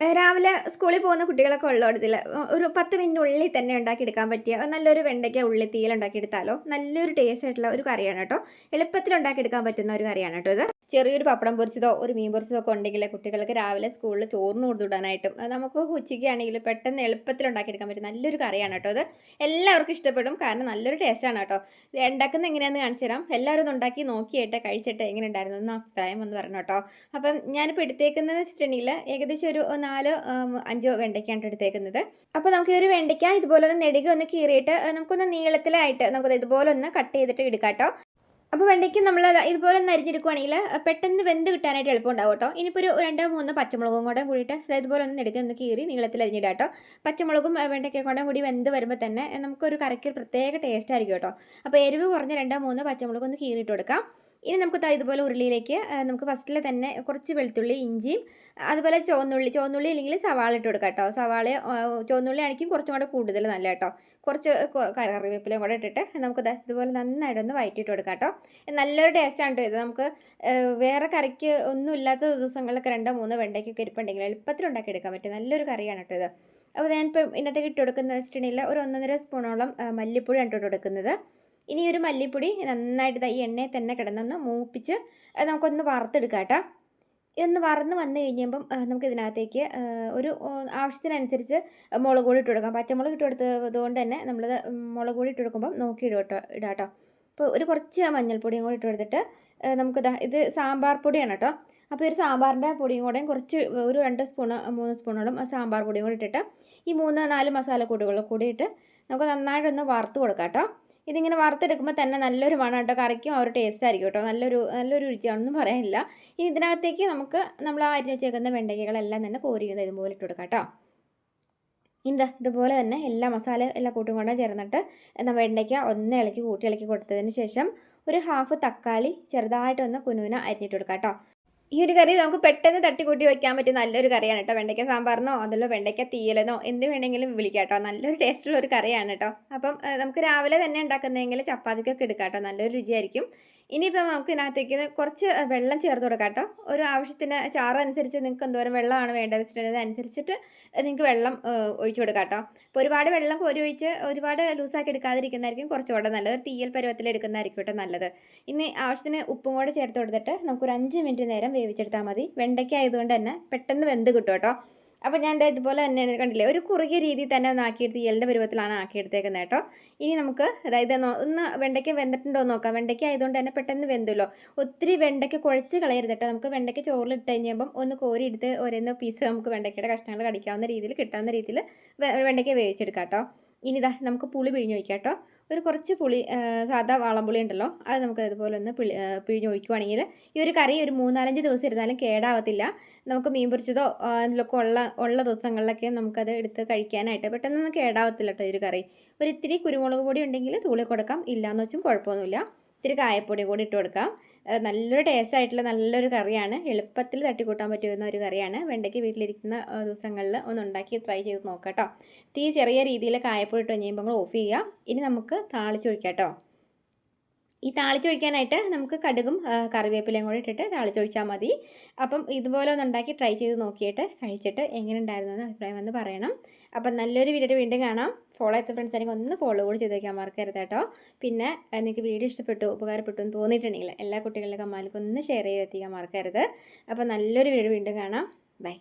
രാവിലെ സ്കൂളിൽ പോകുന്ന കുട്ടികളൊക്കെ ഉള്ളോടത്തിൽ ഒരു പത്ത് മിനിറ്റ് മിനിറ്റിനുള്ളിൽ തന്നെ ഉണ്ടാക്കിയെടുക്കാൻ പറ്റിയ നല്ലൊരു വെണ്ടയ്ക്ക ഉള്ളി തീയിൽ ഉണ്ടാക്കിയെടുത്താലോ നല്ലൊരു ടേസ്റ്റ് ആയിട്ടുള്ള ഒരു കറിയാണ് കേട്ടോ. എളുപ്പത്തിൽ ഉണ്ടാക്കിയെടുക്കാൻ പറ്റുന്ന ഒരു കറിയാണ് കേട്ടോ ഇത്. ചെറിയൊരു പപ്പടം പൊരിച്ചതോ ഒരു മീൻ പൊരിച്ചതോ ഒക്കെ ഉണ്ടെങ്കിൽ കുട്ടികൾക്ക് രാവിലെ സ്കൂളിൽ ചോറിന് കൊടുത്തുവിടാനായിട്ടും നമുക്ക് ഉച്ചയ്ക്കാണെങ്കിൽ പെട്ടെന്ന് എളുപ്പത്തിൽ ഉണ്ടാക്കിയെടുക്കാൻ പറ്റും. നല്ലൊരു കറിയാണ് കേട്ടോ അത്. എല്ലാവർക്കും ഇഷ്ടപ്പെടും. കാരണം നല്ലൊരു ടേസ്റ്റാണ് കേട്ടോ. ഇത് ഉണ്ടാക്കുന്ന എങ്ങനെയാണെന്ന് കാണിച്ചു തരാം. എല്ലാവരും ഒന്ന് ഉണ്ടാക്കി നോക്കിയിട്ട് കഴിച്ചിട്ട് എങ്ങനെ ഉണ്ടായിരുന്നു എന്ന് അഭിപ്രായം ഒന്ന് പറഞ്ഞു കേട്ടോ. അപ്പം ഞാനിപ്പോൾ എടുത്തേക്കുന്നത് വെച്ചിട്ടുണ്ടെങ്കിൽ ഏകദേശം ഒരു നാലോ അഞ്ചോ വെണ്ടയ്ക്കാണ് എടുത്തേക്കുന്നത്. അപ്പോൾ നമുക്ക് ഒരു വെണ്ടയ്ക്ക ഇതുപോലെ ഒന്ന് നെടുക ഒന്ന് കീറിയിട്ട് നമുക്കൊന്ന് നീളത്തിലായിട്ട് നമുക്കത് ഇതുപോലെ ഒന്ന് കട്ട് ചെയ്തിട്ട് എടുക്കാം കേട്ടോ. അപ്പോൾ വെണ്ടയ്ക്ക് നമ്മൾ ഇതുപോലെ ഒന്ന് പെട്ടെന്ന് വെന്ത് കിട്ടാനായിട്ട് എളുപ്പം ഉണ്ടാവും കേട്ടോ. ഇനിയിപ്പോൾ ഒരു രണ്ടോ മൂന്നോ പച്ചമുളകും കൂടെ കൂടിയിട്ട് ഇതുപോലെ ഒന്ന് എടുക്കുക ഒന്ന് കീറി നീളത്തിൽ അരിഞ്ഞിടാം കേട്ടോ. പച്ചമുളകും ഏഹ്, വെണ്ടയ്ക്കയും കൂടെ കൂടി വെന്ത് വരുമ്പോൾ തന്നെ നമുക്കൊരു കറിക്ക് പ്രത്യേക ടേസ്റ്റ് ആയിരിക്കും കേട്ടോ. അപ്പോൾ എരിവ് കുറഞ്ഞ രണ്ടോ മൂന്നോ പച്ചമുളക് ഒന്ന് കീറിയിട്ട് കൊടുക്കാം. ഇനി നമുക്ക് ഇതുപോലെ ഉരുളിയിലേക്ക് നമുക്ക് ഫസ്റ്റിൽ തന്നെ കുറച്ച് വെളുത്തുള്ളി ഇഞ്ചിയും അതുപോലെ ചുവന്നുള്ളി ചുവന്നുള്ളി അല്ലെങ്കിൽ സവാള ഇട്ട് കൊടുക്കാം കേട്ടോ സവാള ചുവന്നുള്ളി ആയിരിക്കും കുറച്ചും കൂടെ കൂടുതൽ നല്ല കേട്ടോ കുറച്ച് കറിവേപ്പിലയും കൂടെ ഇട്ടിട്ട് നമുക്ക് ഇതുപോലെ നന്നായിട്ടൊന്ന് വയറ്റിയിട്ട് കൊടുക്കാം കേട്ടോ നല്ലൊരു ടേസ്റ്റാണ് ഇത്. നമുക്ക് വേറെ കറിക്ക് ഒന്നും ഇല്ലാത്ത ദിവസങ്ങളിലൊക്കെ രണ്ടോ മൂന്നോ വെണ്ടയ്ക്കൊക്കെ ഇരിപ്പുണ്ടെങ്കിൽ എളുപ്പത്തിൽ ഉണ്ടാക്കി എടുക്കാൻ പറ്റും. നല്ലൊരു കറിയാണ് കേട്ടോ ഇത്. അപ്പോൾ ഞാനിപ്പം ഇന്നത്തേക്ക് ഇട്ട് കൊടുക്കുന്നത് വെച്ചിട്ടുണ്ടെങ്കിൽ ഒരു ഒന്നര സ്പൂണോളം മല്ലിപ്പൊടി ഇട്ട് കൊടുക്കുന്നത്. ഇനി ഒരു മല്ലിപ്പൊടി നന്നായിട്ട് ഈ എണ്ണയിൽ തന്നെ കിടന്നൊന്ന് മൂപ്പിച്ച് നമുക്കൊന്ന് വറുത്തെടുക്കാം കേട്ടോ. ഇതൊന്ന് വറന്ന് വന്നു കഴിയുമ്പം ആ, നമുക്ക് ഇതിനകത്തേക്ക് ഒരു ആവശ്യത്തിനനുസരിച്ച് മുളക് പൊടി ഇട്ട് കൊടുക്കാം. പച്ചമുളക് ഇട്ട് കൊടുത്തത് കൊണ്ട് തന്നെ നമ്മളത് മുളക് പൊടി ഇട്ട് കൊടുക്കുമ്പം നോക്കി ഇടും കേട്ടോ ഇടാം കേട്ടോ. അപ്പോൾ ഒരു കുറച്ച് മഞ്ഞൾപ്പൊടിയും കൂടി ഇട്ട് കൊടുത്തിട്ട് നമുക്ക് ഇത് സാമ്പാർ പൊടിയാണ് കേട്ടോ. അപ്പോൾ ഒരു സാമ്പാറിന്റെ പൊടിയും കൂടെയും കുറച്ച് ഒരു രണ്ട് സ്പൂണ് മൂന്ന് സ്പൂണോളം സാമ്പാർ പൊടിയും കൂടി ഇട്ടിട്ട് ഈ മൂന്ന് നാല് മസാലക്കൂട്ടുകൾ കൂടി ഇട്ട് നമുക്ക് നന്നായിട്ടൊന്ന് വറുത്ത് കൊടുക്കാം കേട്ടോ. ഇതിങ്ങനെ വറുത്തെടുക്കുമ്പോൾ തന്നെ നല്ലൊരു മണം കേട്ടോ. കറിക്കും ആ ഒരു ടേസ്റ്റ് ആയിരിക്കും കേട്ടോ. നല്ലൊരു നല്ലൊരു രുചിയാണെന്നും പറയാനില്ല. ഇനി ഇതിനകത്തേക്ക് നമുക്ക് നമ്മൾ അരിഞ്ഞ് വെച്ചേക്കുന്ന വെണ്ടയ്ക്കകളെല്ലാം തന്നെ കോരിയത് ഇതുപോലെ ഇട്ട് കൊടുക്കാം കേട്ടോ. എന്താ ഇതുപോലെ തന്നെ എല്ലാ മസാല എല്ലാ കൂട്ടും കൊണ്ടും ചേർന്നിട്ട് എന്താ വെണ്ടയ്ക്ക ഒന്ന് ഇളക്കി കൂട്ടി ഇളക്കി കൊടുത്തതിന് ശേഷം ഒരു ഹാഫ് തക്കാളി ചെറുതായിട്ടൊന്ന് കുനുവിന അരിഞ്ഞിട്ട് കൊടുക്കാം കേട്ടോ. ഈ ഒരു കറി നമുക്ക് പെട്ടെന്ന് തട്ടിക്കൂട്ടി വെക്കാൻ പറ്റിയ നല്ലൊരു കറിയാണ് കേട്ടോ. വെണ്ടയ്ക്ക സാമ്പാറിനോ അതല്ലോ വെണ്ടയ്ക്ക തീയലെന്നോ എന്ത് വേണമെങ്കിലും വിളിക്കാം കേട്ടോ. നല്ലൊരു ടേസ്റ്റുള്ള ഒരു കറിയാണ് കേട്ടോ. അപ്പം നമുക്ക് രാവിലെ തന്നെ ഉണ്ടാക്കുന്നതെങ്കിൽ ചപ്പാത്തിക്കൊക്കെ എടുക്കാം കേട്ടോ. നല്ലൊരു രുചിയായിരിക്കും. ഇനിയിപ്പോൾ നമുക്ക് ഇതിനകത്തേക്ക് കുറച്ച് വെള്ളം ചേർത്ത് കൊടുക്കാം കേട്ടോ. ഒരു ആവശ്യത്തിന് ചാറ് അനുസരിച്ച് നിങ്ങൾക്ക് എന്തോരം വെള്ളമാണ് വേണ്ടത് വെച്ചിട്ടുണ്ടെങ്കിൽ അതനുസരിച്ചിട്ട് നിങ്ങൾക്ക് വെള്ളം ഒഴിച്ചു കൊടുക്കാം കേട്ടോ. അപ്പോൾ ഒരുപാട് വെള്ളം കോരി ഒഴിച്ച് ഒരുപാട് ലൂസാക്കി എടുക്കാതിരിക്കുന്നതായിരിക്കും കുറച്ചുകൂടെ നല്ലത്. ഒരു തീയൽ പരുവത്തിൽ എടുക്കുന്നതായിരിക്കും കേട്ടോ നല്ലത്. ഇനി ആവശ്യത്തിന് ഉപ്പും കൂടെ ചേർത്ത് കൊടുത്തിട്ട് നമുക്കൊരു അഞ്ച് മിനിറ്റ് നേരം വേവിച്ചെടുത്താൽ മതി. വെണ്ടയ്ക്ക ആയതുകൊണ്ട് തന്നെ പെട്ടെന്ന് വെന്ത് കിട്ടും കേട്ടോ. അപ്പോൾ ഞാൻ എന്താ ഇതുപോലെ തന്നെ കണ്ടില്ലേ ഒരു കുറുകിയ രീതിയിൽ തന്നെ ഒന്ന് ആക്കിയെടുത്ത് എല്ലിന്റെ പരുവത്തിലാണ് ആക്കിയെടുത്തേക്കുന്നത് കേട്ടോ. ഇനി നമുക്ക് അതായത് ഒന്ന് വെണ്ടയ്ക്ക വെന്തിട്ടുണ്ടോ നോക്കാം. വെണ്ടയ്ക്ക ആയതുകൊണ്ട് തന്നെ പെട്ടെന്ന് വെന്തല്ലോ. ഒത്തിരി വെണ്ടയ്ക്ക കുഴച്ച് കളയരുത് കേട്ടോ. നമുക്ക് വെണ്ടയ്ക്ക ചോറിലിട്ട് കഴിഞ്ഞപ്പം ഒന്ന് കോരി എടുത്ത് ഓരോന്ന് പീസ് നമുക്ക് വെണ്ടയ്ക്കയുടെ കഷ്ണങ്ങൾ കടിക്കാവുന്ന രീതിയിൽ കിട്ടാവുന്ന രീതിയിൽ വെണ്ടയ്ക്ക വേവിച്ചെടുക്കാം കേട്ടോ. ഇനി ഇതാ നമുക്ക് പുളി പിഴിഞ്ഞ് വയ്ക്കാം കേട്ടോ. ഒരു കുറച്ച് പുളി സാധാ വാളംപുളി ഉണ്ടല്ലോ അത് നമുക്ക് അതുപോലെ ഒന്ന് പിളി പിഴിഞ്ഞൊഴിക്കുവാണെങ്കിൽ ഈ ഒരു കറി ഒരു മൂന്നാലഞ്ച് ദിവസം ഇരുന്നാലും കേടാവത്തില്ല. നമുക്ക് മീൻ പൊരിച്ചതോ അതിലൊക്കെ ഉള്ള ഉള്ള ദിവസങ്ങളിലൊക്കെ നമുക്കത് എടുത്ത് കഴിക്കാനായിട്ട് പെട്ടെന്നൊന്നും കേടാവത്തില്ല കേട്ടോ ഈ ഒരു കറി. ഒരു ഇത്തിരി കുരുമുളക് പൊടി ഉണ്ടെങ്കിൽ തൂളി കൊടുക്കാം ഇല്ലയെന്ന് വെച്ചും കുഴപ്പമൊന്നുമില്ല. ഇത്തിരി കായപ്പൊടി കൂടി ഇട്ട് കൊടുക്കാം. നല്ലൊരു ടേസ്റ്റ് ആയിട്ടുള്ള നല്ലൊരു കറിയാണ്. എളുപ്പത്തിൽ തട്ടിക്കൂട്ടാൻ പറ്റുന്ന ഒരു കറിയാണ്. വെണ്ടയ്ക്ക് വീട്ടിലിരിക്കുന്ന ദിവസങ്ങളിൽ ഒന്ന് ഉണ്ടാക്കി ട്രൈ ചെയ്ത് നോക്കാം കേട്ടോ തീ ചെറിയ രീതിയിൽ കായപ്പൊടി ഇട്ട് കഴിയുമ്പോൾ ഓഫ് ചെയ്യുക. ഇനി നമുക്ക് താളിച്ചൊഴിക്കാം കേട്ടോ ഈ താളിച്ചൊഴിക്കാനായിട്ട് നമുക്ക് കടുകും കറിവേപ്പിലയും കൂടി ഇട്ടിട്ട് താളിച്ചൊഴിച്ചാൽ മതി. അപ്പം ഇതുപോലെ ഒന്ന് ഉണ്ടാക്കി ട്രൈ ചെയ്ത് നോക്കിയിട്ട് കഴിച്ചിട്ട് എങ്ങനെ ഉണ്ടായിരുന്നു എന്ന് അഭിപ്രായം വന്ന് പറയണം. അപ്പം നല്ലൊരു വീഡിയോ വീണ്ടും കാണാം. ഫോളോ ചെയ്ത ഫ്രണ്ട്സ് ആണെങ്കിൽ ഒന്ന് ഫോളോ കൂടി ചെയ്ത് വയ്ക്കാൻ മറക്കരുത് കേട്ടോ. പിന്നെ എനിക്ക് നിങ്ങൾക്ക് വീഡിയോ ഇഷ്ടപ്പെട്ടു ഉപകാരപ്പെട്ടു എന്ന് തോന്നിയിട്ടുണ്ടെങ്കിൽ എല്ലാ കുട്ടികളുടെ കമ്മാലിക്കും ഒന്ന് ഷെയർ ചെയ്ത് എത്തിക്കാൻ മറക്കരുത്. അപ്പോൾ നല്ലൊരു വീഡിയോ വീണ്ടും കാണാം. ബൈ